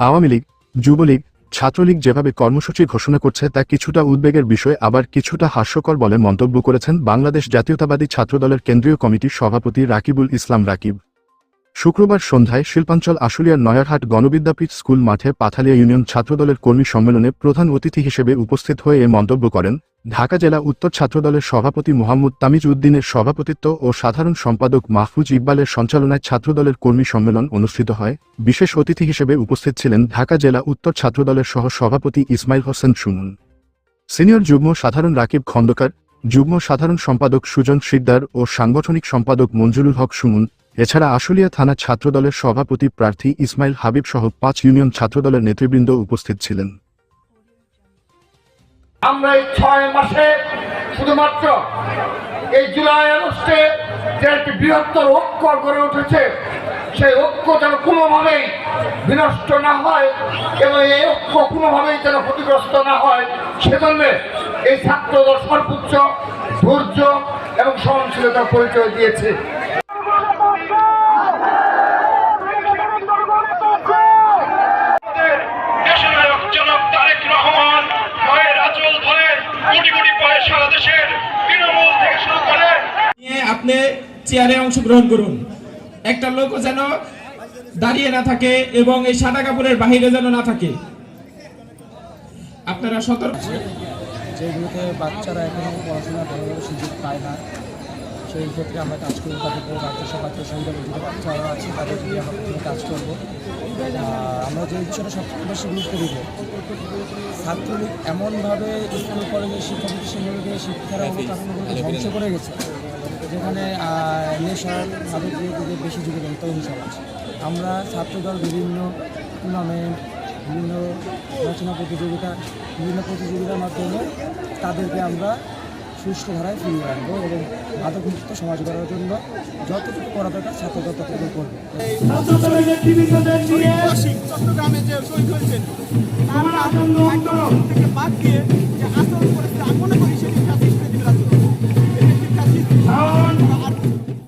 আওয়ামী লীগ, যুবলীগ, ছাত্রলীগ যেভাবে কর্মসূচি ঘোষণা করছে তা কিছুটা উদ্বেগের বিষয়, আবার কিছুটা হাস্যকর বলে মন্তব্য করেছেন বাংলাদেশ জাতীয়তাবাদী ছাত্রদলের কেন্দ্রীয় কমিটির সভাপতি রাকিবুল ইসলাম রাকিব। শুক্রবার সন্ধ্যায় শিল্পাঞ্চল আশুলিয়ার নয়ারহাট গণবিদ্যাপীঠ স্কুল মাঠে পাথালিয়া ইউনিয়ন ছাত্রদলের কর্মী সম্মেলনে প্রধান অতিথি হিসেবে উপস্থিত হয়ে এ মন্তব্য করেন ঢাকা জেলা উত্তর ছাত্রদলের সভাপতি মোহাম্মদ তামিজ উদ্দিনের সভাপতিত্ব ও সাধারণ সম্পাদক মাহফুজ ইকবালের সঞ্চালনায় ছাত্রদলের কর্মী সম্মেলন অনুষ্ঠিত হয়। বিশেষ অতিথি হিসেবে উপস্থিত ছিলেন ঢাকা জেলা উত্তর ছাত্রদলের সহ সভাপতি ইসমাইল হোসেন সুমন। সিনিয়র যুগ্ম সাধারণ রাকিব খন্দকার, যুগ্ম সাধারণ সম্পাদক সুজন শিকদার ও সাংগঠনিক সম্পাদক মঞ্জুরুল হক সুমন, এছাড়া আশুলিয়া থানা ছাত্রদলের সভাপতি প্রার্থী ইসমাইল হাবিব সহ পাঁচ ইউনিয়ন ছাত্রদলের নেতৃবৃন্দ উপস্থিত ছিলেন। আমরা এই ছয় মাসে শুধুমাত্র এই জুলাই আগস্টে যে একটি বৃহত্তর ঐক্য গড়ে উঠেছে, সেই ঐক্য যেন কোনোভাবেই বিনষ্ট না হয় এবং এই ঐক্য কোনোভাবেই যেন ক্ষতিগ্রস্ত না হয়, সেজন্য এই ছাত্রদল সর্বোচ্চ, ধৈর্য এবং সহনশীলতার পরিচয় দিয়েছে। চেয়ারে অংশগ্রহণ করুন। একটা লোকও যেন দাঁড়িয়ে না থাকে এবং এই সাদা কাপড়ের বাহিরে যেন না থাকে। আপনারা সতর্ক যেগুলোতে বাচ্চারা এখনও পড়াশোনা ভালোভাবে সুযোগ পায় না, সেই ক্ষেত্রে আমরা কাজ করব তাদেরকে বাচ্চা সব বাচ্চা সঙ্গে যে বাচ্চারা আছে, তাদের দিয়ে আমরা কাজ করব। আমরা যে বিষয়টা সবথেকে বেশি গুরুত্ব দিব, ছাত্রলীগ এমনভাবে স্কুল, কলেজের শিক্ষা প্রতিষ্ঠানগুলোকে শিক্ষার ধ্বংস করে গেছে। যেখানে নেশার তাদের বেশি যুগে তরুণ সমাজ। আমরা ছাত্রদল বিভিন্ন টুর্নামেন্ট বিভিন্ন রচনা প্রতিযোগিতা, বিভিন্ন প্রতিযোগিতার মাধ্যমে তাদেরকে আমরা সুষ্ঠু ধারায় ফিরিয়ে আনব এবং মাদকমুক্ত সমাজ গড়ার জন্য যতটুকু করা দরকার ছাত্রদল ততটুকু করবে। চট্টগ্রামে যে শহীদ হয়েছেন, তার বাদ দিয়ে যে